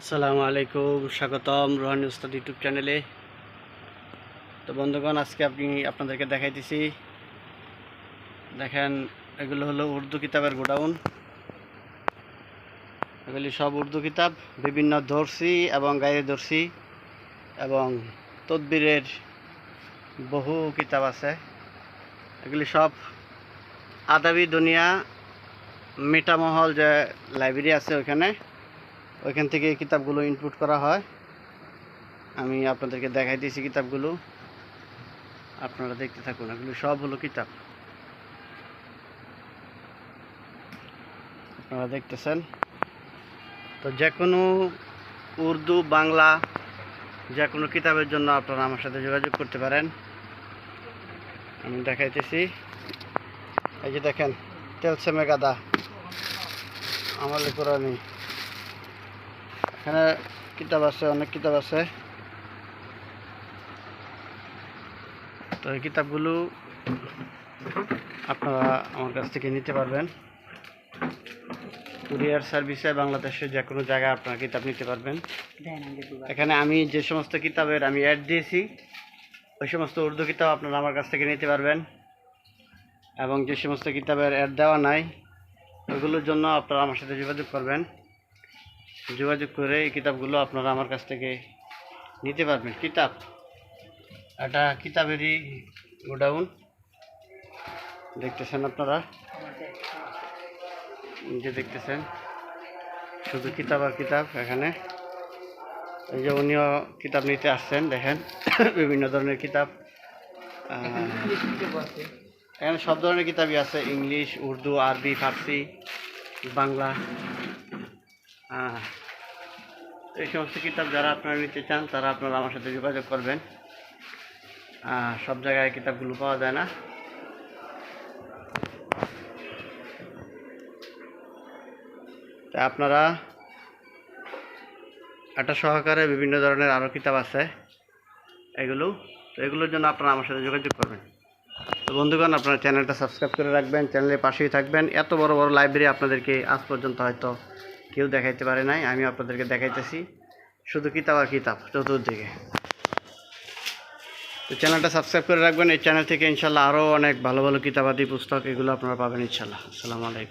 আসসালামু আলাইকুম, স্বাগতম রোহানি উস্তাদ ইউটিউব চ্যানেলে। তো বন্ধুগণ, আজকে আপনি আপনাদেরকে দেখাইতেছি। দেখেন, এগুলো হলো উর্দু কিতাবের গোডাউন। এগুলি সব উর্দু কিতাব, বিভিন্ন দর্শি এবং গায়ে দর্শি এবং তদবিরের বহু কিতাব আছে। এগুলি সব আদাবি দুনিয়া মিটামহল যে লাইব্রেরি আছে ওখানে ওইখান থেকে এই কিতাবগুলো ইনপুট করা হয়। আমি আপনাদেরকে দেখাই দিয়েছি কিতাবগুলো। আপনারা দেখতে থাকুন, এগুলো সব হলো কিতাব। আপনারা দেখতেছেন? তো যে কোনো উর্দু, বাংলা যে কোনো কিতাবের জন্য আপনারা আমার সাথে যোগাযোগ করতে পারেন। আমি দেখাইতেছি। এই যে দেখেন তেলসেমে গাদা আমার কোরআনি এখানে কিতাব আছে, অনেক কিতাব আছে। তো এই কিতাবগুলো আপনারা আমার কাছ থেকে নিতে পারবেন। কুরিয়ার সার্ভিসে বাংলাদেশের যে কোনো জায়গায় আপনারা কিতাব নিতে পারবেন। এখানে আমি যে সমস্ত কিতাবের আমি অ্যাড দিয়েছি, ওই সমস্ত উর্দু কিতাব আপনারা আমার কাছ থেকে নিতে পারবেন। এবং যে সমস্ত কিতাবের অ্যাড দেওয়া নাই ওইগুলোর জন্য আপনারা আমার সাথে যোগাযোগ করবেন। যোগাযোগ করে এই কিতাবগুলো আপনারা আমার কাছ থেকে নিতে পারবেন। কিতাব। এটা কিতাবেরই গোডাউন। দেখতেছেন আপনারা? যে দেখতেছেন, শুধু কিতাব আর কিতাব এখানে। এই যে উনিও কিতাব নিতে আসছেন, দেখেন, বিভিন্ন ধরনের কিতাব। এখানে সব ধরনের কিতাবই আছে, ইংলিশ, উর্দু, আরবি, ফার্সি, বাংলা। আহ, এই সমস্ত কিতাব যারা আপনারা নিতে চান তারা আপনারা আমার সাথে যোগাযোগ করবেন। সব জায়গায় কিতাবগুলো পাওয়া যায় না। তা আপনারা একটা সহকারে বিভিন্ন ধরনের আরও কিতাব আছে এগুলো। তো এগুলোর জন্য আপনারা আমার সাথে যোগাযোগ করবেন। তো বন্ধুগণ আপনারা চ্যানেলটা সাবস্ক্রাইব করে রাখবেন চ্যানেলের পাশেই থাকবেন। এত বড় বড় লাইব্রেরি আপনাদেরকে আজ পর্যন্ত হয়তো কেউ দেখাইতে পারে নাই আমি আপনাদেরকে দেখাইতেছি। শুধু কিতাব আর কিতাব, চতুর্দিকে। তো চ্যানেলটা সাবস্ক্রাইব করে রাখবেন, এই চ্যানেল থেকে ইনশাল্লাহ আরও অনেক ভালো ভালো কিতাবাদি পুস্তক এগুলো আপনারা পাবেন ইনশাল্লাহ। আসসালামু আলাইকুম।